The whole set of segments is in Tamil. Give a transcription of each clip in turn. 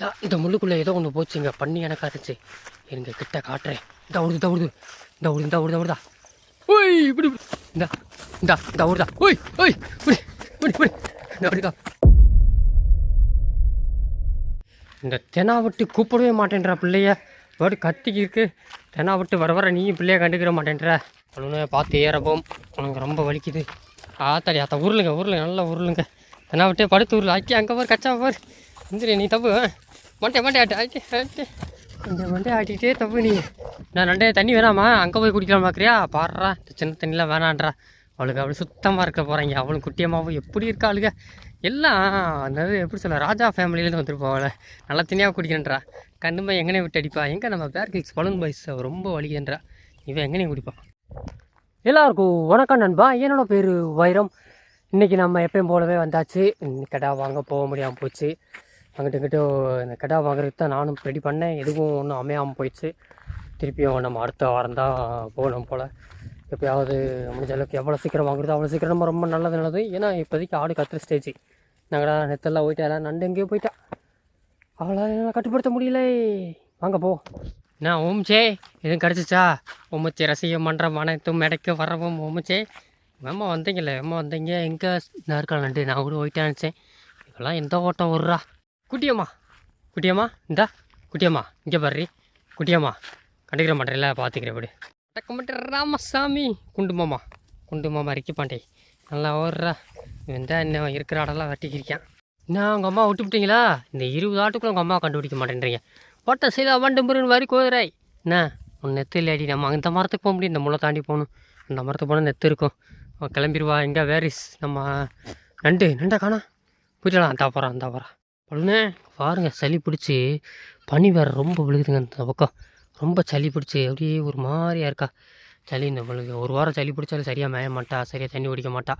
தா, இந்த முள்ளுக்குள்ளே ஏதோ ஒன்று போச்சுங்க. பண்ணி எனக்கு இருந்துச்சு இருங்க கிட்ட காட்டுறேன். தவுடுது தவுடுது இந்த உடுது இந்த உடுது ஓய் இப்படி இந்தா இந்தா இந்த உடுதா ஓய் ஓய் இப்படி இப்படி இப்படி. இந்த அப்படிக்கா இந்த தெனா விட்டு கூப்பிடவே மாட்டேன்றா பிள்ளைய. வேர்டு கத்திக்கு இருக்கு. தெனா விட்டு வர வர நீயும் பிள்ளைய கண்டுக்கிற மாட்டேன்ற. ஒன்று பார்த்து ஏறப்போம் உனக்கு ரொம்ப வலிக்குது. ஆத்தாடி ஆத்தா உருளுங்க உருளுங்க நல்லா உருளுங்க. தெனா விட்டு படுத்து உருள். ஆக்கி அங்கே பாரு கச்சா பார். இந்திரி நீ தப்பு மண்டே மண்டே ஆட்டு ஆட்டி மண்டே ஆட்டிகிட்டே தப்பு நீ. நான் ரெண்டே தண்ணி வேணாமா? அங்கே போய் குடிக்கலாம் பார்க்குறியா பாடுறா சின்ன தண்ணிலாம் வேணான்றா. அவளுக்கு அவளு சுத்தமாக இருக்க போகிறாங்க அவளும் குட்டியம்மாவும் எப்படி இருக்கா இருக்காளுங்க எல்லாம் அந்த இது எப்படி சொல்ல ராஜா ஃபேமிலியிலேருந்து வந்துருப்போம் நல்லா தனியாக குடிக்கிறேன்றா. கண்ணுமா எங்கனே விட்டு அடிப்பா. எங்கே நம்ம பேர் கிக்ஸ் பழங்கு பாய்ஸ்? ரொம்ப வலிக்குதுன்றா. இவன் எங்கனே குடிப்பான் எல்லாருக்கும் வணக்கம் நண்பா. என்னோட பேர் வைரம். இன்றைக்கி நம்ம எப்பயும் போலவே வந்தாச்சு. இன்னைக்கு கடா வாங்க போக முடியாமல் போச்சு. அங்கிட்ட இங்கிட்டு இந்த கடா வாங்குறதுக்கு தான் நானும் ரெடி பண்ணேன். எதுவும் ஒன்றும் அமையாமல் போயிடுச்சு. திருப்பியும் நம்ம அடுத்த வாரம் தான் போகணும் போல். எப்பயாவது முடிஞ்ச அளவுக்கு எவ்வளோ சீக்கிரம் வாங்குறதோ அவ்வளோ சீக்கிரம் நம்ம ரொம்ப நல்லது நல்லது. ஏன்னா இப்போதைக்கு ஆடு கத்துற ஸ்டேஜ் நாங்கடா நெத்தெல்லாம் போயிட்டா எல்லாம் நண்டு எங்கேயோ போயிட்டா. அவளை என்னால் கட்டுப்படுத்த முடியல. வாங்க போ. நான் ஓம்ச்சே? எதுவும் கிடச்சிச்சா? ஓமச்சே ரசிகம் பண்ணுற மனத்தும் மெடைக்க வரவும் ஓமச்சே மேம்மா வந்தீங்கல்ல மேம்மா வந்தீங்க? எங்கே? இருக்கலாம் நண்டு. நான் கூட போயிட்டேன் நினச்சேன். இதெல்லாம் எந்த ஓட்டம் வருறா குட்டியம்மா. குட்டியம்மா இந்தா. குட்டியம்மா இங்கே பாரு. குட்டியம்மா கண்டுக்கிற மாட்டேறில்ல பார்த்துக்கிறேன் விடு. அடக்க மாட்டேன் ராமசாமி குண்டு மாமா குண்டு மாமா இறக்கி பாண்டே. நல்லா ஓடுறா. இவன் இன்னும் இருக்கிற ஆடெல்லாம் வெட்டிக்கிருக்கான் நான் உங்கள் அம்மா விட்டு விட்டீங்களா? இந்த இருபது ஆட்டுக்குள்ள உங்கள் அம்மா கண்டுபிடிக்க மாட்டேன்றீங்க. ஓட்ட செய்த வண்டு முருகன் மாதிரி கோதுராய். என்ன உன் நெத்து இல்லாடி நம்ம அந்த மரத்துக்கு போக முடியும் இந்த முளை தாண்டி போகணும். அந்த மரத்துக்கு போனால் நெத்து இருக்கும். கிளம்பிடுவா எங்கே வேரிஸ். நம்ம நண்டு நண்டா காணா. புரியலாம் அந்த போகிறான் அந்த போகிறான் பழுனே பாருங்க சளி பிடிச்சி பனி வேறு ரொம்ப விழுகுதுங்க இந்த பக்கம். ரொம்ப சளி பிடிச்சி அப்படியே ஒரு மாதிரியாக இருக்கா. சளி இந்த விழுகு ஒரு வாரம் சளி பிடிச்சாலும் சரியாக மேய மாட்டா சரியாக தண்ணி குடிக்க மாட்டா.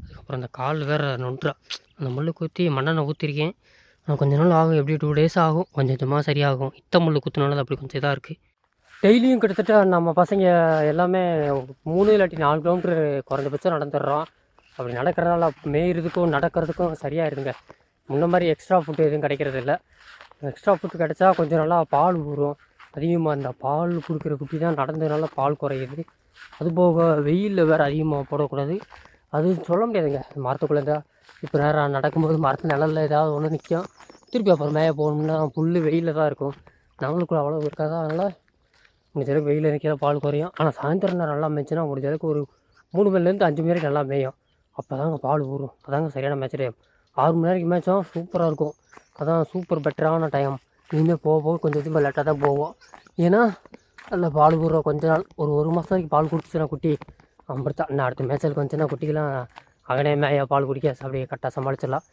அதுக்கப்புறம் அந்த கால் வேறு நொன்றா அந்த முள்ளு குத்தி மண்ணெண்ணை ஊற்றிருக்கேன் ஆனால் கொஞ்ச நாள் ஆகும் எப்படி டூ டேஸ் ஆகும். கொஞ்சம் கொஞ்சமாக சரியாகும். இத்த முள்ளு குத்துனால அது அப்படி கொஞ்சம் இதாக இருக்குது டெய்லியும் கிட்டத்தட்ட நம்ம பசங்க எல்லாமே மூணு இல்லாட்டி நாலு கிலோமீட்டர் குறைஞ்சபட்சம் நடந்துடுறோம். அப்படி நடக்கிறனால மேயிறதுக்கும் நடக்கிறதுக்கும் சரியாக முன்ன மாதிரி எக்ஸ்ட்ரா ஃபுட்டு எதுவும் கிடைக்கிறது இல்லை எக்ஸ்ட்ரா ஃபுட்டு கிடைச்சா கொஞ்சம் நல்லா பால் ஊறும். அதிகமாக அந்த பால் கொடுக்குற குட்டி தான் நடந்ததுனால பால் குறையுது. அது போக வெயிலில் வேறு அதிகமாக போடக்கூடாது. அது சொல்ல முடியாதுங்க. மரத்துக்குள்ளே இருந்தால் இப்போ நேரம் நடக்கும்போது மரத்து நிழலில் ஏதாவது ஒன்று நிற்கும் திருப்பி அப்புறம் மேய போகணும்னா புல் வெயிலில் தான் இருக்கும். நம்மளுக்குள்ள அவ்வளோ இருக்காதா. அதனால் முடிஞ்ச அளவுக்கு வெயிலில் நிற்கிற பால் குறையும். ஆனால் சாயந்தரம் நேரம் நல்லா மேய்ச்சினா முடிஞ்சளவுக்கு ஒரு மூணு மணிலேருந்து அஞ்சு மணி வரைக்கும் நல்லா மேயும். அப்போ தாங்க பால் ஊறும். அதாங்க சரியான மேட்ச் ஆறு மணி நேரம் மேட்ச்சும் சூப்பராக இருக்கும். அதான் சூப்பர் பெட்டரான டைம் இனிமேல் போக போக கொஞ்சம் கொஞ்சமாக லேட்டாக தான் போவோம். ஏன்னா நல்லா பால் ஊறுற கொஞ்ச நாள் ஒரு ஒரு மாதம் வரைக்கும் பால் குடிச்சுன்னா குட்டி அப்படித்தான் நான் அடுத்த மேய்ச்சலுக்கு வந்துச்சுன்னா குட்டிக்கெல்லாம் அகனே மேய பால் குடிக்க அப்படியே கரெக்டாக சமாளிச்சிடலாம்.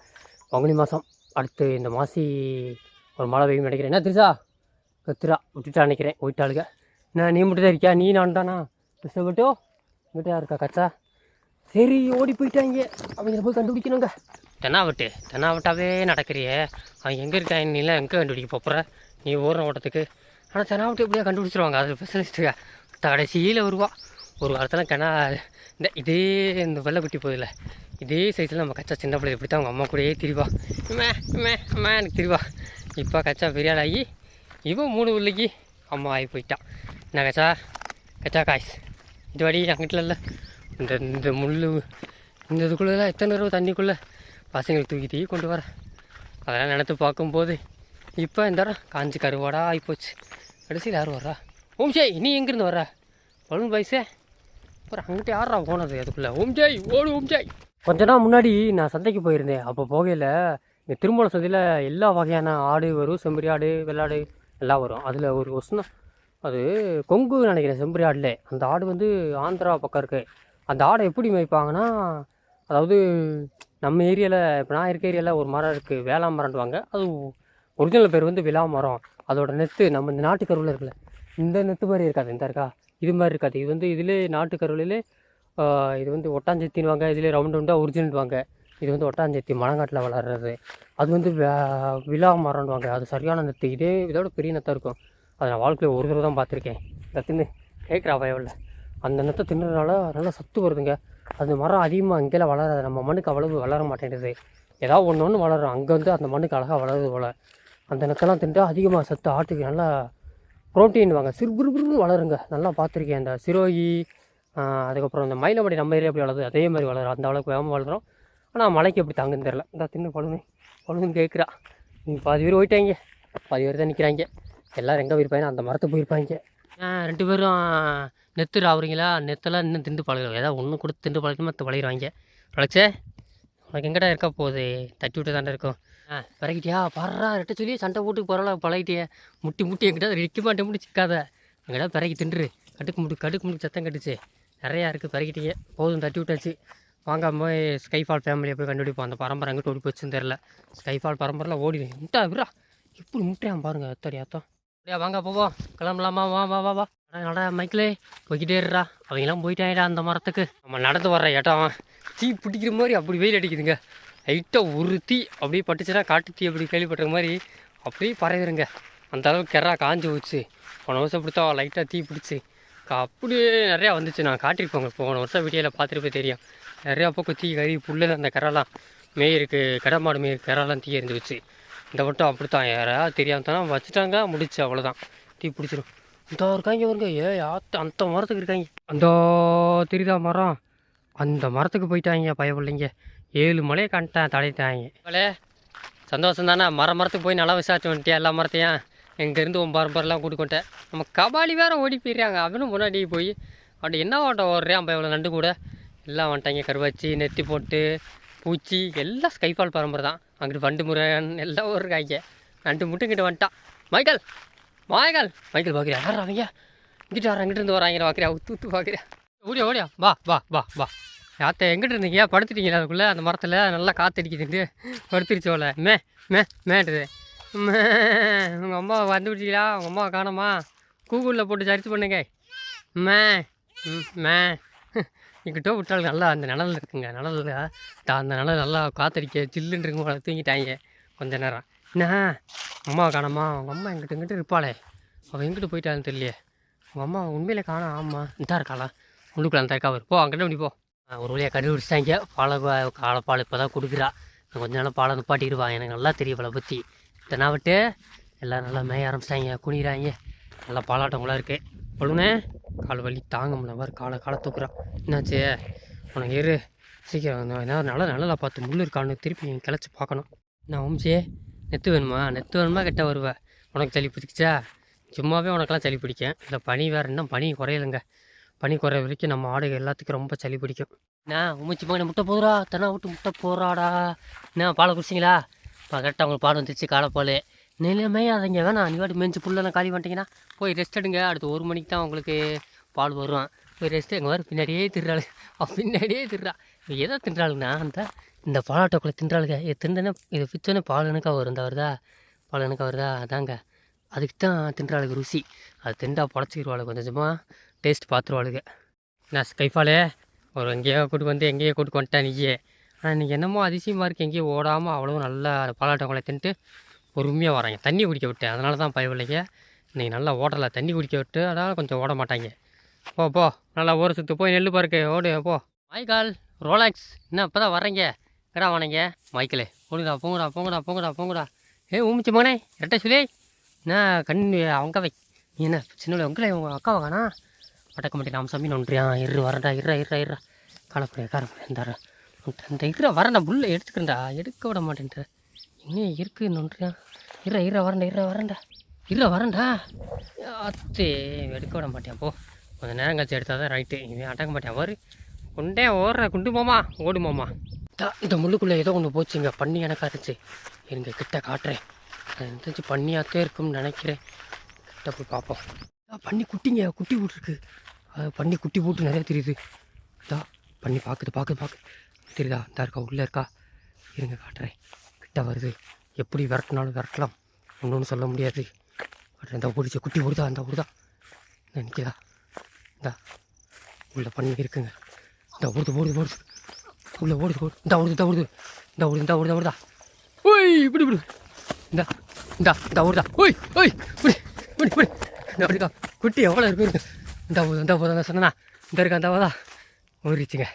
பங்குனி மாதம் அடுத்து இந்த மாசி ஒரு மழை பெய்யும் நினைக்கிறேன். என்ன திருசா கத்திரா விட்டுட்டா நினைக்கிறேன் போயிட்டாளுங்க நான் நீ மட்டும் தான் இருக்கியா? நீ நான் தானா? கஷ்டப்பட்டோ இங்கிட்டா இருக்கா கச்சா? சரி ஓடி போயிட்டாங்க. அவங்கள போய் கண்டுபிடிக்கணுங்க. தென்னாவட்டு. தென்னாவட்டாவே நடக்கிறியே. அவன் எங்கே இருக்கான் நீலாம் எங்கே கண்டுபிடிக்க போகிற நீ ஓடுற ஓட்டத்துக்கு. ஆனால் தென்னாவட்டு எப்படியா கண்டுபிடிச்சிருவாங்க. அது ஸ்பெஷலிஸ்ட்டுங்க கடைசியில் வருவா. ஒரு காலத்தில் கிணா இந்த இதே இந்த வெள்ளைக்குட்டி போதில்ல இதே சைஸில் நம்ம கச்சா சின்ன பிள்ளை இப்படி தான் அவங்க அம்மா கூடயே திரிவா. அம்மா அம்மா அம்மா எனக்கு திரிவா. இப்போ கச்சா பெரிய ஆகி இவன் மூணு பிள்ளைக்கு அம்மா ஆகி போயிட்டான் என்ன கச்சா? கச்சா காய்ஸ். இது வாடி அங்கிட்ட இல்லை. இந்த இந்த முள் இந்த இதுக்குள்ளே எத்தனை தடவை தண்ணிக்குள்ளே பசங்களுக்கு தூக்கி தூக்கி கொண்டு வர. அதெல்லாம் நினத்து பார்க்கும்போது இப்போ இந்த காஞ்சி கருவாடா ஆகிப்போச்சு கடைசியில் யார் வர்றா? ஓம் ஜெய் நீ எங்கேருந்து வர்ற? பலூன் பாய்ஸே. அப்புறம் அங்கிட்ட யாரா போனது அதுக்குள்ளே? ஓம் ஜெய் ஓடு ஓம் ஜெய் கொஞ்ச நாள் முன்னாடி நான் சந்தைக்கு போயிருந்தேன். அப்போ போகையில் இந்த திருமண சந்தையில் எல்லா வகையான ஆடு வரும். செம்பரி ஆடு வெள்ளாடு எல்லாம் வரும். அதில் ஒரு ஒசனம் அது கொங்கு நினைக்கிறேன் செம்பரி ஆடில். அந்த ஆடு வந்து ஆந்திரா பக்கம் இருக்குது அந்த ஆடை எப்படி மேய்ப்பாங்கன்னா அதாவது நம்ம ஏரியாவில் இப்போ நான் இருக்க ஏரியாவில் ஒரு மரம் இருக்குது வேளாண் மரம்டுவாங்க அது ஒரிஜினல் பேர் வந்து விழா மரம். அதோட நெத்து நம்ம இந்த நாட்டு கருவில் இருக்குல்ல இந்த நெத்து மாதிரி இருக்காது. இந்த இருக்கா? இது மாதிரி இருக்காது. இது வந்து இதிலே நாட்டுக்கருவிலே இது வந்து ஒட்டாஞ்சத்தின்வாங்க இதிலே ரவுண்ட் ரவுண்டாக ஒரிஜினல்வாங்க இது வந்து ஒட்டாஞ்சத்தி மலங்காட்டில் வளர்றது. அது வந்து விழா மரம்வாங்க அது சரியான நெத்து. இதே இதோட பெரிய நெத்தாக இருக்கும். அதை நான் வாழ்க்கையில் ஒரு தடவை தான் பார்த்துருக்கேன். இதை தின்னு கேட்குறா பயவில். அந்த நெத்தை தின்னுறதுனால நல்லா சத்து வருதுங்க. அந்த மரம் அதிகமாக இங்கெல்லாம் வளராது. நம்ம மண்ணுக்கு அவ்வளவு வளர மாட்டேங்குது. ஏதாவது ஒன்று ஒன்று வளரும். அங்கே வந்து அந்த மண்ணுக்கு அழகாக வளருது போல். அந்த நெத்தெல்லாம் தின்ட்டு அதிகமாக சத்து ஆட்டுக்கு நல்லா ப்ரோட்டீன் வாங்க. சிறுபுறுபுறு வளருங்க. நல்லா பார்த்துருக்கேன். இந்த சிரோகி அதுக்கப்புறம் இந்த மயிலப்படி நம்ம ஏரியா எப்படி வளருது? அதே மாதிரி வளரும். அந்த அளவுக்கு வேகமாக வளரும் ஆனால் மலைக்கு எப்படி தாங்குன்னு தெரில இந்த தின்னு பழுனு பழுதுன்னு கேட்குறா நீ பாதி பேர் போயிட்டாங்க. பாதி பேர் தான் நிற்கிறாங்க எல்லோரும் எங்கே போயிருப்பாங்க? அந்த மரத்தை போயிருப்பாங்க. ரெண்டு பேரும் நெத்து ராவுறீங்களா? நெத்தெல்லாம் இன்னும் திண்டு பழகும் ஏதாவது ஒன்று கொடுத்து திண்டு பழகணும் மற்ற பழகிடுவாங்க பழச்சே உனக்கு எங்கடா இருக்கா போகுது? தட்டி விட்டு தாண்டா இருக்கும். ஆ பிறகிட்டியா பர்றா ரெட்ட சொல்லி சண்டை போட்டு பரவாயில்ல பழகிட்டியே. முட்டி முட்டி எங்கிட்ட நிற்க மாட்டேன் முடி சிக்காத. எங்கடா பிறகி தின்று. கடுக்கு முடி கடுக்கு முடி சத்தம் கட்டுச்சு. நிறையா இருக்குது பிறகிட்டீங்க போதும் தட்டி விட்டாச்சு. வாங்க போய் ஸ்கைஃபால் ஃபேமிலியை போய் கண்டுபிடிப்போம். அந்த பரம்பரை எங்கிட்ட ஓடி போச்சுன்னு தெரில ஸ்கைஃபால் பரம்பரைலாம் ஓடிடுவேன் முட்டா விட்றா எப்படி முட்டையான் பாருங்கள் எத்தடி அத்தம் அப்படியா வாங்க போவோம். கிளம்பலாமா? வா வா வா வா. அட, மைக்கிலே மைக்கிளே போய்கிட்டே இருடா. அவங்களாம் போயிட்டாயிடா அந்த மரத்துக்கு. நம்ம நடந்து வர்ற இடம் தீ பிடிக்கிற மாதிரி அப்படி வெயில் அடிக்குதுங்க. லைட்டாக ஒரு தீ அப்படியே பட்டுச்சுன்னா காட்டு தீ அப்படி கேள்விப்பட்ட மாதிரி அப்படியே பரவிடுங்க. அந்த அளவுக்கு கெரா காஞ்சி போச்சு. போன வருஷம் பிடித்தா லைட்டாக தீ பிடிச்சி. அப்படியே நிறையா வந்துச்சு. நான் காட்டியிருப்போங்க போன வருஷம் வீடியோவில் பார்த்துருப்பேன் தெரியும். நிறையா பக்கம் தீ கறி புல்லு அந்த கரெல்லாம் மேயிருக்கு கடை மாடு மேயிரு கரெல்லாம் தீ எரிஞ்சு வச்சு இந்த வட்டம் அப்படித்தான். யாராவது தெரியாமல் தானே வச்சுட்டாங்க. முடிச்சு அவ்வளோதான் தீ பிடிச்சிரும் இந்த இருக்காங்க வருங்க ஏ ஆத்த அந்த மரத்துக்கு இருக்காங்க. அந்த தெரியுதா மரம்? அந்த மரத்துக்கு போயிட்டாங்க பயப்பிள்ளைங்க ஏழு மலையை கண்டேன் தடையிட்டாங்க மலே சந்தோஷம் தானே. மரம் மரத்துக்கு போய் நல்லா விசாரிச்சு வந்துட்டியா எல்லா மரத்தையும்? எங்கேருந்து உன் பரம்பரெலாம் கூட்டிக்கொண்டேன் நம்ம கபாலி வேற ஓடி போயிடுறாங்க. அவனும் முன்னாடி போய் அவன் என்ன வாட்டம் ஓடுறேன்? அப்போ இவ்வளோ நண்டு கூட. எல்லாம் வந்துட்டாங்க. கருவாச்சி நெத்தி போட்டு பூச்சி எல்லாம் ஸ்கைஃபால் பரம்பரை தான். அங்கிட்டு வண்டு முருகன் எல்லாம் ஒரு காய்க்க நண்டு மட்டும் இங்கிட்ட வந்துட்டான். Michael Michael. மைக்கேல் பார்க்குறியா யார் அவங்க? இங்கிட்ட வர இங்கிட்ட இருந்து வராங்க பார்க்குறியா உத்து ஊத்து பார்க்குறியா ஓடியா ஓடியா? வா வா வா வா. யாத்த எங்கிட்ட இருந்தீங்க? படுத்துட்டீங்களா அதுக்குள்ளே? அந்த மரத்தில் நல்லா காத்தடிக்குதுன்ட்டு படுத்துருச்சோல மே மே மேட்டுது மே உங்கள் அம்மா வந்துவிட்டீங்களா உங்கள் அம்மா காணோமா? கூகுளில் போட்டு சர்ச் பண்ணுங்க. மே ம், மே. இங்கிட்ட விட்டாலும் நல்லா அந்த நிழல் இருக்குங்க. நிழலில் அந்த நிழல் நல்லா காத்தடிக்க சில்லுன்னு இருக்கும் போல தூங்கிட்டாங்க. கொஞ்ச நேரம். என்ன? அம்மா காணாமா? அவங்க அம்மா எங்கிட்ட எங்கிட்ட இருப்பாளே. அவள் எங்கிட்ட போயிட்டான்னு தெரியலையே. உங்கள் அம்மா உண்மையிலே காணும் ஆமாம் இந்த இருக்காளா? உள்ளுக்குள்ள அந்த இருக்கா போ அங்கிட்ட அப்படி போ. ஒரு வழியாக கண்டுபிடிச்சிட்டாங்க பாலை காலப்பால் இப்போ தான் கொடுக்குறா. கொஞ்ச நாள் பாலை நிப்பாட்டிடுவா எனக்கு நல்லா தெரியும் இவளை பற்றி இத்தனை விட்டு எல்லோரும் நல்லா மேய ஆரம்பிச்சிட்டாங்க குனிகிறாங்க நல்லா பாலாட்டங்களாக இருக்குது பழுனே கால் வலி தாங்க முடியல மாதிரி காலை காலை தூக்குறான் என்னாச்சு? உனக்கு இரு. சீக்கிரம் ஏதாவது நல்லா நல்லா பார்த்து முள் இருக்கான்னு திருப்பி கிளச்சி பார்க்கணும். நான் ஓம்சியே நெத்து வேணுமா? நெத்து வேணுமா கிட்ட வருவேன் உனக்கு சளி பிடிச்சிச்சா? சும்மாவே உனக்கெல்லாம் சளி பிடிக்கும். இல்லை பனி வேறு இன்னும் பனி குறையலைங்க. பனி குறைய வரைக்கும் நம்ம ஆடுகள் எல்லாத்துக்கும் ரொம்ப சளி பிடிக்கும். நான் உமிச்சி மகனை முட்டை போதுரா தனா விட்டு முட்டை போடுறாடா. என்ன? பாலை குடிச்சிங்களா? கரெக்டாக உங்களுக்கு பால் வந்துச்சு காலைப்பால் நிலைமையே அதைங்க வேணாம் நீ வாட்டி மெஞ்சு புல்லெல்லாம் காலி பண்ணிட்டீங்கன்னா போய் ரெஸ்ட் எடுங்க. அடுத்து ஒரு மணிக்கு தான் உங்களுக்கு பால் வரும் போய் ரெஸ்ட் எங்கள் வர பின்னாடியே தின்றாளு அவ பின்னாடியே தின்றா எதோ எதை தின்றாளுங்கண்ணா அந்த இந்த பாலாட்டோக்குள்ளே தின்றாளுங்க. இது திண்டனே இது பிச்சோன்னே பால் எனக்கா வரும் இந்த வருதா? பால் எனக்கா வருதா? அதாங்க. அதுக்கு தான் தின்றாளுக்கு ருசி. அது தின்றா பொழைச்சிக்கிடுவாளுங்க கொஞ்சம் கொஞ்சமாக டேஸ்ட் பார்த்துருவாளுங்க நான் கைப்பாலே ஒரு எங்கேயோ கூட்டு வந்து எங்கேயோ கூட்டு வந்துட்டேன் நீயே. ஆனால் நீங்கள் என்னமோ அதிசயமாக இருக்குது எங்கேயோ ஓடாமல் அவ்வளோ நல்லா பாலாட்டோக்குள்ளே தின்ட்டு பொறுமையாக வராங்க. தண்ணி குடிக்க விட்டேன். அதனால தான் பயவில்லைங்க இன்றைக்கி நல்லா ஓடலை தண்ணி குடிக்க விட்டு அதனால் கொஞ்சம் ஓட மாட்டாங்க. போ போ. நல்லா ஒரு சுற்று போய் நெல் பாருக்கு ஓடு போ. Michael Rolex. என்ன இப்போ தான் வரீங்க எடா வானங்க? மைக்கிளே போடுங்கடா போங்கடா போங்கடா போங்கடா போங்கடா. ஏ ஊமிச்சு மகனே. ரெட்டை சொல்லி என்ன கண் அவங்க வை. நீ என்ன சின்ன உங்களே உங்கள் அக்காவை காணா? வடக்க மாட்டேன். நாம் சாமி நொன்றியா? இரு வரண்டா இருறா இருறா இருறா காலப்படியா காலப்படியா இந்த இந்த இருக்கிற வரண்டா புல்ல எடுத்துக்கிறேன்டா. எடுக்க விட மாட்டேன்ட்டு. இன்னும் இருக்கு நொன்றியா? இற இற வரண்டா இற வரண்டா இற வரண்டா அத்தே எடுக்க விட மாட்டேன் போ. கொஞ்சம் நேரம் கழிச்சு எடுத்தால் தான் ரைட்டு இவன் அடக்க மாட்டேன் வரு. கொண்டே ஓடுற குண்டு மாமா ஓடு மாமா. தா இந்த முள்ளுக்குள்ளே ஏதோ ஒன்று போச்சுங்க பண்ணி எனக்கா இருந்துச்சு. இருங்க கிட்ட காட்டுறேன். அது இருந்துச்சு பண்ணியாத்தே இருக்கும்னு நினைக்கிறேன். கிட்ட போய் பார்ப்போம். பண்ணி குட்டிங்க குட்டி போட்டுருக்கு. அது பண்ணி குட்டி போட்டு நிறைய தெரியுது. இதா பண்ணி பார்க்குது பார்க்குது பார்க்குது. தெரியுதா? இந்த இருக்கா உள்ளே இருக்கா? இருங்க காட்டுறேன். கிட்ட வருது. எப்படி விரட்டினாலும் விரட்டலாம். ஒன்றும் சொல்ல முடியாது. பட் இந்த ஓடிச்சு குட்டி ஓடுதா அந்த ஓடுதா இந்த நிற்கிதா இந்தா உள்ளே பண்ணி இருக்குங்க. இந்த ஓடுது ஓடுது ஓடுது உள்ளே ஓடுது ஓடு இந்த ஓடுது இந்த ஓடுது இந்த ஓடுது இந்த ஓடுது ஓடுதா ஓய் இப்படி இப்படி. இந்த இந்த இந்த ஓடுதா ஓய் ஓய் இப்படி இப்படி இப்படி. இந்த ஓடுதா குட்டி எவ்வளோ இருக்கு இந்த போதும் இந்த போதும் சொன்னா இந்த இருக்கா இந்த போதா ஓடிச்சுங்க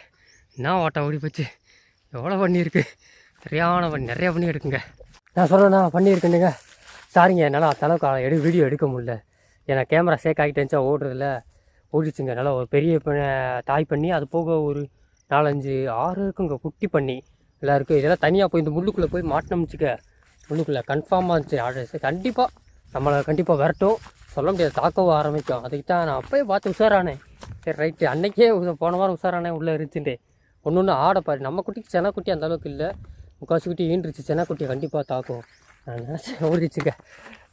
என்ன ஓட்டம் ஓடி போச்சு. எவ்வளோ பண்ணியிருக்கு. சரியான பண்ணி நிறையா பண்ணி எடுக்குங்க. நான் சொல்கிறேன்னா பண்ணி சாரிங்க என்னால் அத்தளவுக்கு எடு வீடியோ எடுக்க முடியல. ஏன்னா கேமரா சேக் ஆகிட்டு இருந்துச்சா ஓடுறதுல. ஓடிச்சுங்க. நல்லா ஒரு பெரிய தாய் பண்ணி அது போக ஒரு நாலஞ்சு ஆறு இருக்குங்க குட்டி பண்ணி. எல்லாம் இருக்குது இதெல்லாம் தனியாக போய் இந்த முள்ளுக்குள்ளே போய் மாட்டினோம்னு வச்சுக்க. முள்ளுக்குள்ளே கன்ஃபார்மாக இருந்துச்சு. ஆர்டர்ஸ் கண்டிப்பாக நம்மளை கண்டிப்பாக வரட்டும். சொல்ல முடியாது தாக்கவும் ஆரம்பிக்கும். அதுக்கு தான் நான் அப்போயே பார்த்து உஷாரானேன். சரி ரைட்டு அன்றைக்கே போன வாரம் உஷாரானே உள்ளே இருந்துச்சுட்டு ஒன்று ஒன்று ஆடை பாரு. நம்ம குட்டிக்கு சென குட்டி அந்தளவுக்கு இல்லை. முக்காசுக்குட்டி ஈன்றுச்சு சென்னாக்குட்டி கண்டிப்பாக தாக்கும். நான் நினச்சேன் ஓடிச்சுங்க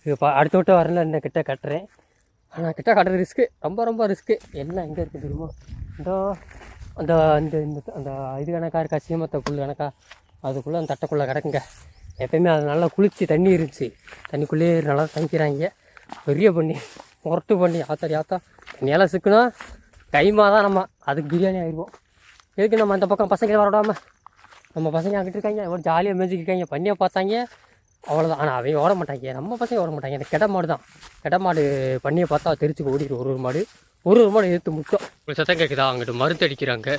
இப்போ பா அடுத்த விட்டம் வரல என்ன கிட்ட கட்டுறேன். ஆனால் கிட்ட கட்டுறது ரிஸ்க்கு ரொம்ப ரொம்ப ரிஸ்க்கு. எல்லாம் எங்கே இருக்குது தெரியுமோ? இந்த அந்த இந்த இந்த அந்த இது கணக்கா இருக்கா சீமத்தை புல் கணக்கா? அதுக்குள்ளே அந்த தட்டைக்குள்ளே கிடக்குங்க. எப்பயுமே அது நல்லா குளிச்சு தண்ணி இருந்துச்சு. தண்ணிக்குள்ளேயே நல்லா தங்கிக்கிறாங்க பெரிய பண்ணி முரட்டு பண்ணி ஆத்தாடி ஆத்தா. தண்ணியெல்லாம் சிக்கினா கைமா தான் நம்ம அதுக்கு பிரியாணி ஆயிடுவோம். எதுக்கு நம்ம அந்த பக்கம் பசங்க வர விடாமல் நம்ம பசங்க அங்கிட்டு இருக்காங்க ஒரு ஜாலியாக மேய்ச்சிக்கிருக்காங்க பண்ணியை பார்த்தாங்க அவ்வளோதான் ஆனால் அவங்க ஓட மாட்டாங்க. நம்ம பசங்க ஓட மாட்டாங்க. இந்த கெட மாடு தான் கெட மாடு பண்ணியை பார்த்தா தெரிச்சு ஓடிக்கிற ஒரு ஒரு மாடு ஒரு ஒரு மாடு எடுத்து முட்டும். ஒரு சத்தம் கேட்குதா அங்கிட்டு மருந்து அடிக்கிறாங்க.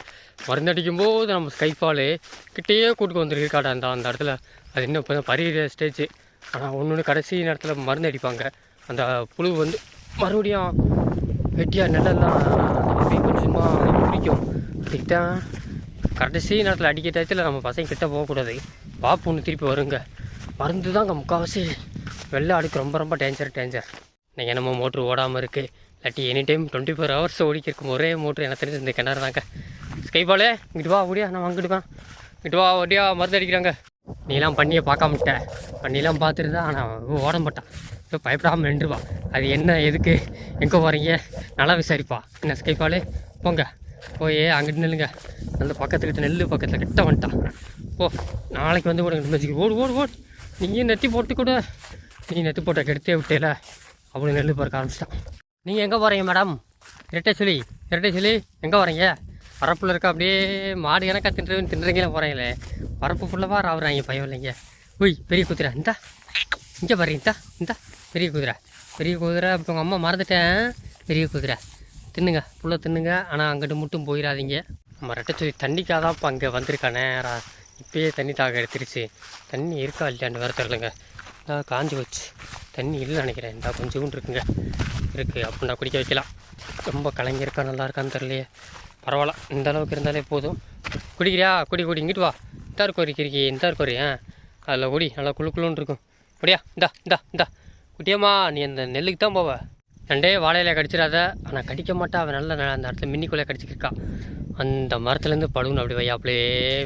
மருந்து அடிக்கும்போது நம்ம கைப்பால் கிட்டேயே கூட்டுக்கு வந்துருக்கு காடா. அந்த அந்த இடத்துல அது இன்னும் இப்போ தான் பரிகிற ஸ்டேஜ் ஆனால் ஒன்று ஒன்று கடைசி நேரத்தில் மருந்து அடிப்பாங்க. அந்த புழு வந்து மறுபடியும் வெட்டியாக நெல்லெல்லாம் அப்படியே கொஞ்சமாக பிடிக்கும் அதுக்கு கடைசி நேரத்தில் அடிக்க டயத்தில் நம்ம பசங்க கிட்டே போகக்கூடாது பாப்பு ஒன்று திருப்பி வருங்க. மருந்து தாங்க முக்கால்வாசி வெள்ளை அடுக்கு ரொம்ப ரொம்ப டேஞ்சர் டேஞ்சர் நீங்கள் நம்ம மோட்ரு ஓடாமல் இருக்குது இல்லாட்டி any time twenty four hours ஓடிக்கிருக்கும். ஒரே மோட்ரு எனக்கு தெரிஞ்சு இந்த கிணறு தாங்க. ஸ்கைபாலே இங்கிட்டு வா ஓடியா நான் அங்கிட்டு இங்கிட்டு வா ஓடியா மருந்து அடிக்கிறாங்க. நீலாம் பண்ணியை பார்க்காம விட்டேன் பண்ணிலாம் பார்த்துருந்தா ஆனால் ஓட மாட்டான். இப்போ பயப்படாமல் நின்றுவா. அது என்ன எதுக்கு எங்கே போகிறீங்க நல்லா விசாரிப்பா. என்ன ஸ்கைபாலே போங்க. போய் அங்கிட்டு நெல்லுங்க. அந்த பக்கத்துக்கிட்ட நெல் பக்கத்தில் கிட்ட வந்துட்டான் ஓ நாளைக்கு வந்து கூட மெஜிக்கு ஓடு ஓடு ஓடு. நீங்கள் நெத்தி போட்டு கூட. நீ நெத்தி போட்ட கெடுத்தே விட்டேல. அப்படின்னு நெல் பறக்க ஆரம்பிச்சிட்டான். நீங்கள் எங்கே போகிறீங்க மேடம்? இரட்டை சொல்லி இரட்டை சொல்லி எங்கே வரீங்க வரப்பில் இருக்க அப்படியே மாடு எனக்கா தின்று தின்றுறீங்களே போகிறீங்களே வரப்பு ஃபுல்லாக ராவுறாங்க பயம் இல்லைங்க உய் பெரிய குதிரை இந்தா. இங்கே பாருங்க இந்தா இந்தா. பெரிய குதிரை பெரிய குதிரை. இப்போ உங்கள் அம்மா மறந்துட்டேன். பெரிய குதிரை. தின்னுங்க. புள்ள தின்னுங்க. ஆனால் அங்கிட்டு மட்டும் போயிடாதீங்க நம்ம ரெட்டச்சொல்லி தண்ணிக்காக தான் இப்போ அங்கே வந்திருக்கானே. ரா- இப்போயே தண்ணி தாக எடுத்துருச்சு. தண்ணி இருக்கா இல்லையான்னு வேறு தெரிலங்க நான் காஞ்சி வச்சு தண்ணி இல்லை நினைக்கிறேன். இந்த கொஞ்சம் இருக்குங்க. இருக்குது அப்படின்னா குடிக்க வைக்கலாம். ரொம்ப கலங்கி இருக்கா நல்லா இருக்கான்னு தெரியலையே. பரவாயில்ல. இந்த அளவுக்கு இருந்தாலே போதும். குடிக்கிறியா? குடி குடி. இங்கிட்டு வா. இந்தா இருக்கோ கிரிக்கி இந்தா இருக்கோ ஆ. அதில் குடி. நல்லா குளு குளுன்னு இருக்கும். குடியா இந்தா இந்தா இந்தா. குட்டியம்மா நீ அந்த நெல்லுக்கு தான் போவ. ரெண்டே வாழையில கடிச்சிடாத. ஆனால் கடிக்க மாட்டா. அவன் நல்ல அந்த இடத்துல மின்னிக்குள்ளே கடிச்சிக்கிருக்கா. அந்த மரத்துலேருந்து பலூன் அப்படி வையாப்பிலே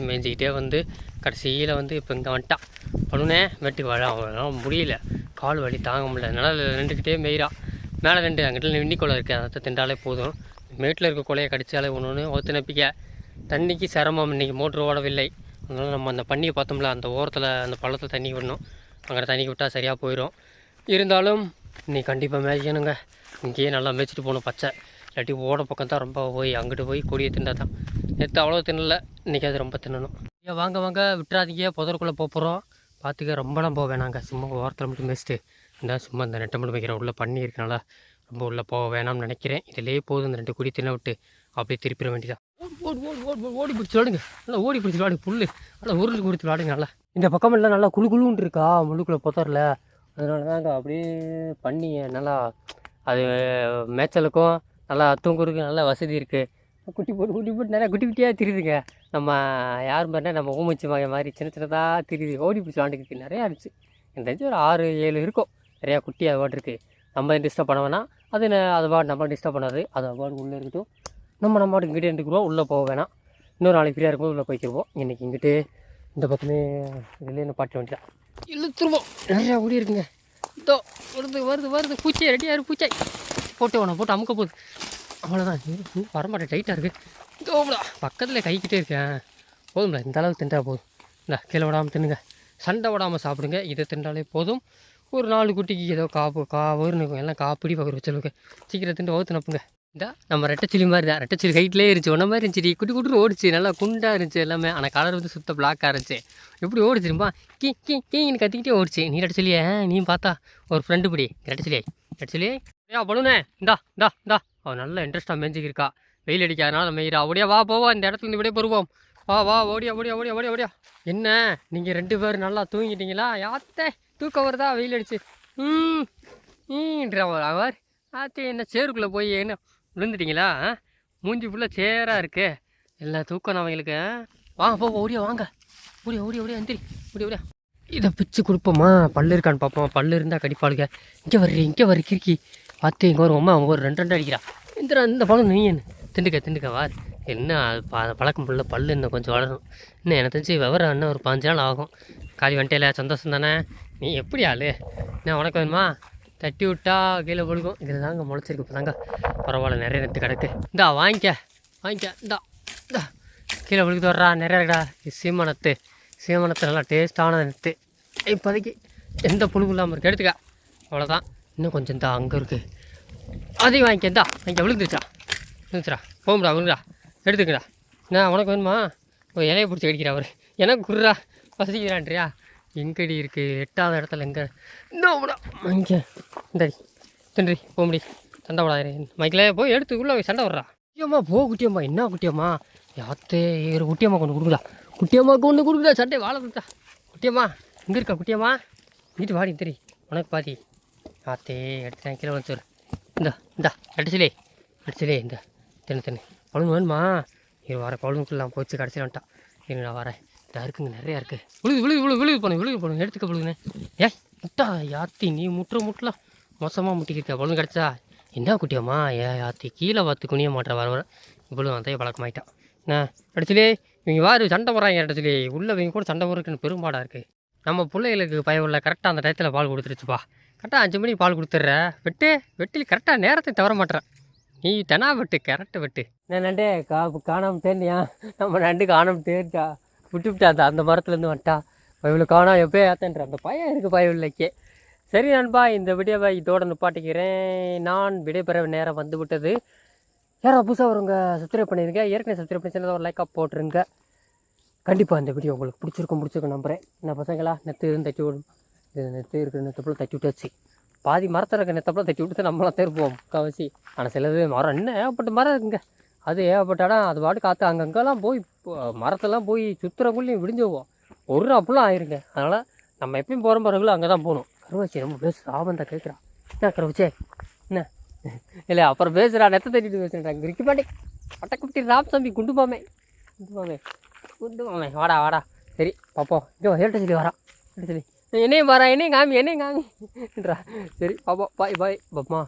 மேய்ஞ்சிக்கிட்டே வந்து கடைசியில் வந்து இப்போ இங்கே வந்துட்டான் பழுனே வெட்டி வாழ அவனால் முடியல. கால் வலி தாங்க முடியல. அதனால் நின்றுக்கிட்டே மேய்றா. மேலே ரெண்டு அங்கிட்ட மின்னிக்குள்ளே இருக்குது அதை திண்டாலே போதும். மேட்டில் இருக்க கொலையை கடிச்சாலே ஒன்று ஒன்று ஒத்து நப்பிக்க தண்ணிக்கு சிரமம். இன்றைக்கி மோட்ரு ஓடவில்லை. அதனால் நம்ம அந்த பண்ணியை பார்த்தோம்ல அந்த ஓரத்தில் அந்த பள்ளத்தில் தண்ணி விடணும். அங்கே தண்ணி விட்டால் சரியாக போயிடும் இருந்தாலும் இன்னைக்கு கண்டிப்பாக மேய்ச்சணுங்க இங்கேயே நல்லா மேய்ச்சிட்டு போகணும் பச்சை. இல்லாட்டி ஓட பக்கம் தான் ரொம்ப போய் அங்கிட்டு போய் கொடியை திண்டா தான் நேற்று அவ்வளோ தின்னல இன்றைக்கி அது ரொம்ப தின்னணும். ஐயா வாங்க வாங்க விட்டுறாதீங்க. புதருக்குள்ளே போகிறோம் பார்த்துக்க ரொம்பலாம் போக வேணாங்க சும்மா ஓரத்தில் மட்டும் மேய்ச்சிட்டு இந்த சும்மா இந்த நெட்டை மட்டும் வைக்கிறேன் உள்ளே பண்ணி இருக்கனால ரொம்ப உள்ளே போக வேணாம்னு நினைக்கிறேன். இதிலேயே போதும் இந்த ரெண்டு குடி தின்ன விட்டு அப்படியே திருப்பிட வேண்டியதான் ஓடி ஓடி ஓடி ஓடி ஓடி பிடிச்சி விளாடுங்க. நல்லா ஓடி பிடிச்சி விளாடுங்க புல் நல்லா உருள் கொடுத்து விளாடுங்க நல்லா. இந்த பக்கம் எல்லாம் நல்லா குழு குழுன்னு இருக்கா முழுக்குள்ளே புதரில். அதனால தாங்க அப்படியே பண்ணி நல்லா அது மேய்ச்சலுக்கும் நல்லா தூங்குறதுக்கு நல்லா வசதி இருக்குது குட்டி போட்டு குட்டி போட்டு நிறையா குட்டி குட்டியாக திரியுதுங்க. நம்ம யார் மாதிரினா நம்ம ஊமச்சி மகை மாதிரி சின்ன சின்னதாக திரியுது. ஓடி பிடிச்சி விளாண்டுக்கு நிறையா இருந்துச்சு எனக்கு தெரிஞ்சு ஒரு ஆறு ஏழு இருக்கும். நிறையா குட்டி அது பாட்டு இருக்குது நம்ம டிஸ்டர்ப் பண்ண வேணாம். அது அது பாட்டு நம்ம டிஸ்டர்ப் பண்ணாது. அது பாட்டு உள்ளே இருக்கட்டும். நம்ம நம்ம பாட்டு இங்கிட்டே இருந்துக்குருவோம். உள்ளே போக வேணாம். இன்னொரு நாளைக்கு ஃப்ரீயாக இருக்கும்போது உள்ளே போய்க்கிருவோம். இன்றைக்கி இங்கிட்டு இந்த பக்கமே இதுலேயே பாட்டு வேண்டியதான் இழுத்துருவோம் நிறையா ஓடி இருக்குங்க. இதோ வருது வருது வருது. பூச்சி ரெடியாக பூச்சாய். போட்டு வேணும் போட்டு அமுக்க போகுது. அவ்வளோதான் வரமாட்டேன். டைட்டாக இருக்குது இதோடா பக்கத்தில் கைக்கிட்டே இருக்கேன். போதும்ல இந்த அளவுக்கு தின்றா போதும். இந்த கீழே விடாமல் தின்னுங்க. சண்டை விடாமல் சாப்பிடுங்க. இதை தின்றாலே போதும். ஒரு நாலு குட்டிக்கு ஏதோ காப்பு கா வரும் எல்லாம் காப்பிடி பக்கர் வச்சளவுக்கு சீக்கிரம் திண்டு வகுத்து நப்புங்க. இந்தா நம்ம ரெட்டச்சிலி மாதிரி தான் ரெட்டச்சிலி ஹைட்லேயே இருந்துச்சு. ஒன்றை மாதிரி இருந்துச்சு. குட்டி குட்டி ஓடிச்சு. நல்லா குண்டாக இருந்துச்சு எல்லாமே. ஆனால் கலர் வந்து சுத்த பிளாக்காக இருந்துச்சு. எப்படி ஓடிச்சிருப்பா கீ கீ கீன்னு கத்திக்கிட்டே ஓடிச்சு. நீ ரெட்டச்சிலியே நீ பார்த்தா. ஒரு ஃப்ரெண்டு பிடி. ரெட்டச்சிலியே ரெட்டச்சிலியே ஏன் பலூனே இந்தா இந்தா இந்தா. அவன் நல்லா இன்ட்ரெஸ்ட்டாக மேஞ்சிக்கிருக்கா வெயில் அடிக்காதனால மேயிரா அப்படியே வா போவோம் இந்த இடத்துல இப்படியே போடுவோம் வா வா ஓடியா ஓடியா ஓடியா ஓடியா ஓடியா. என்ன? நீங்கள் ரெண்டு பேரும் நல்லா தூங்கிட்டீங்களா? யாத்தே தூக்கம் வருதா? வெயில் அடிச்சு. ம் ஈன்றா அவர். ஆத்தே என்ன சேருக்குள்ளே போய் என்ன விழுந்துட்டீங்களா? மூஞ்சி ஃபுல்லாக சேராக இருக்கு. எல்லாம் தூக்கம் அவங்களுக்கு வாங்க போ ஓடியா வாங்க. ஓடியா ஓடியா ஓடியா எந்திரி. ஓடியா ஓடியா. இதை பிச்சு கொடுப்போமா? பல்லு இருக்கான்னு பார்ப்போம் பல்லு இருந்தால் கடிப்பாளுங்க இங்கே வர்றீ இங்கே வர்றி கிறுக்கி. பார்த்து இங்கே வரும். அம்மா ஒரு ரெண்டு ரெண்டு அடிக்கிறா. இந்த இந்த பழம் நீ என்ன? திண்டுக்க திண்டுக்க வா. என்ன ப பழக்கம் பிள்ளை பல்லு இன்னும் கொஞ்சம் வளரும் இன்னும் எனக்கு தெரிஞ்சு விவரம் இன்னும் ஒரு பாஞ்சு நாள் ஆகும். காலி வந்துட்டேல சந்தோஷம் தானே? நீ எப்படி ஆளு? என்ன உனக்கு வேணுமா? தட்டி விட்டா கீழே விழுகும். இதில் தாங்க முளைச்சிருக்கு. இப்போ தாங்க பரவாயில்ல நிறைய நெத்து கிடக்கு. இந்தா வாங்கிக்க. வாங்கிக்க. இந்தா இந்தா. கீழே விழுகுது வர்றா. நிறைய இருக்கடா. இது சீமனத்து சீமனத்து நல்லா டேஸ்ட்டான நெத்து. இப்போதைக்கு எந்த புழுகும் இல்லாமல் இருக்குது எடுத்துக்க. அவ்வளோதான் இன்னும் கொஞ்சம் இந்தா அங்கே இருக்குது அதையும் வாங்கிக்க. இந்தா வாங்கிக்க. விழுந்துருச்சா? விழுந்துச்சா போகும்டா விழுங்கடா எடுத்துக்கடா. நான் உனக்கு வேணுமா? ஒரு இலையை பிடிச்சி கடிக்கிறா அவர். எனக்கு குர்ரா வசதிக்கிறான்றியா எங்கடி இருக்குது எட்டாவது இடத்துல எங்கே? இந்த இங்கே. இந்தடி தின்றி போக முடி. சண்டை விடாது மைக்கில் போய் எடுத்து உள்ளே போய் சண்டை விட்றா குட்டியம்மா போ குட்டியம்மா. என்ன குட்டியம்மா? யாத்தே ஒரு குட்டியம்மா கொண்டு கொடுக்குதா குட்டியம்மா கொண்டு கொடுக்குதா சண்டை வாழை கொடுத்தா. குட்டியம்மா இங்கே இருக்கா குட்டியம்மா. வீட்டு வாடி தெரி உனக்கு பாதி. ஆத்தே எடுத்துட்டேன் கீழே வந்துரு இந்த இந்தா அடிச்சிலே. அடிச்சிலே இந்த. தின்னு தின்னு. பழம் வேணுமா? இது வர பழமுக்கெல்லாம் போச்சு கடைசியில் வந்துட்டான் இரு நான் வரேன். இதா இருக்குங்க நிறையா இருக்குது விழுது விழுது விழுது விழுது போனேன் விழுது போனேன் எடுத்துக்க விழுதுனே ஏய் முட்டா யாத்தி நீ முட்டுற முட்டலாம் மோசமாக முட்டிக்கிருக்க பழம் கிடச்சா. என்ன குட்டியம்மா ஏ யாத்தி கீழே பார்த்து குனிய மாட்டேன் வர வர. இவ்வளோ அதே பழக்கமாயிட்டான் என்ன அடிச்சிலே இவங்க வாரு சண்டை போடுறாங்க அடிச்சிலே உள்ளே இவங்க கூட சண்டை போடுறதுக்குன்னு பெரும்பாடாக இருக்குது நம்ம பிள்ளைகளுக்கு பயவுள்ள கரெக்டாக அந்த டயத்தில் பால் கொடுத்துருச்சுப்பா. கரெக்டாக அஞ்சு மணிக்கு பால் கொடுத்துட்ற. வெட்டு வெட்டில் கரெக்டாக நேரத்தை தவற மாட்டேற. நீ தெனா வெட்டு கரெக்டு வெட்டு. நான் நண்டே கா காணாமல் தேர்னியா நம்ம நண்டு காணாமல் தேர்ட்டா விட்டு அந்த அந்த மரத்துலேருந்து வந்துட்டா. பயவுல காணா எப்போ ஏத்தன்ற அந்த பையன் இருக்குது பயவுள்ளைக்கே சரி நண்பா இந்த வீடியோவை இதோட நிப்பாட்டிக்கிறேன். நான் விடைபெற நேரம் வந்து விட்டது யாரா புதுசாக வருங்க சப்ஸ்கிரைப் பண்ணிடுங்க ஏற்கனவே சப்ஸ்கிரைப் பண்ணி சின்னதாக ஒரு லைக்காக போட்டுருங்க. கண்டிப்பாக இந்த வீடியோ உங்களுக்கு பிடிச்சிருக்கும் பிடிச்சிருக்கும் நம்புறேன். என்ன பசங்களா நெத்து இருந்து தட்டி விடும் இது நெத்து இருக்கிற நெத்தப்பில் தட்டி விட்டாச்சு. பாதி மரத்தில் இருக்க நெத்தப்பில் தட்டி விட்டு நம்மளாம் தேர்ப்போம் முக்கால்வாசி. ஆனால் சிலது மரம் என்ன ஏகப்பட்ட மரம் இருக்குங்க. அது ஏகப்பட்ட அது பாட்டு காற்று அங்கங்கெல்லாம் போய் மரத்தெல்லாம் போய் சுற்றுறக்குள்ளேயும் விடிஞ்சு போவோம் ஒரு அப்படிலாம் ஆயிருங்க. அதனால் நம்ம எப்பயும் போகிற பிறகுல அங்கே தான் போகணும். கருவாச்சி ரொம்ப பேசு ஆபந்தா கேட்குறா என்ன கருவாச்சே? என்ன? இல்லை அப்புறம் பேசுகிறா நெத்த தட்டிட்டு பேசுகிறாங்க இருக்கு பாட்டி பட்டக்குட்டி ராம் தம்பி குண்டு பாமே குண்டு பாமே குண்டு பாமே வாடா வாடா. சரி பார்ப்போம் இங்கே ஏட்ட சொல்லி வரா ஏட்ட சொல்லி. என்னையும் வரா என்னையும் காமி என்னையும் காமின்றா சரி பார்ப்போம் பாய் பாய். பப்மா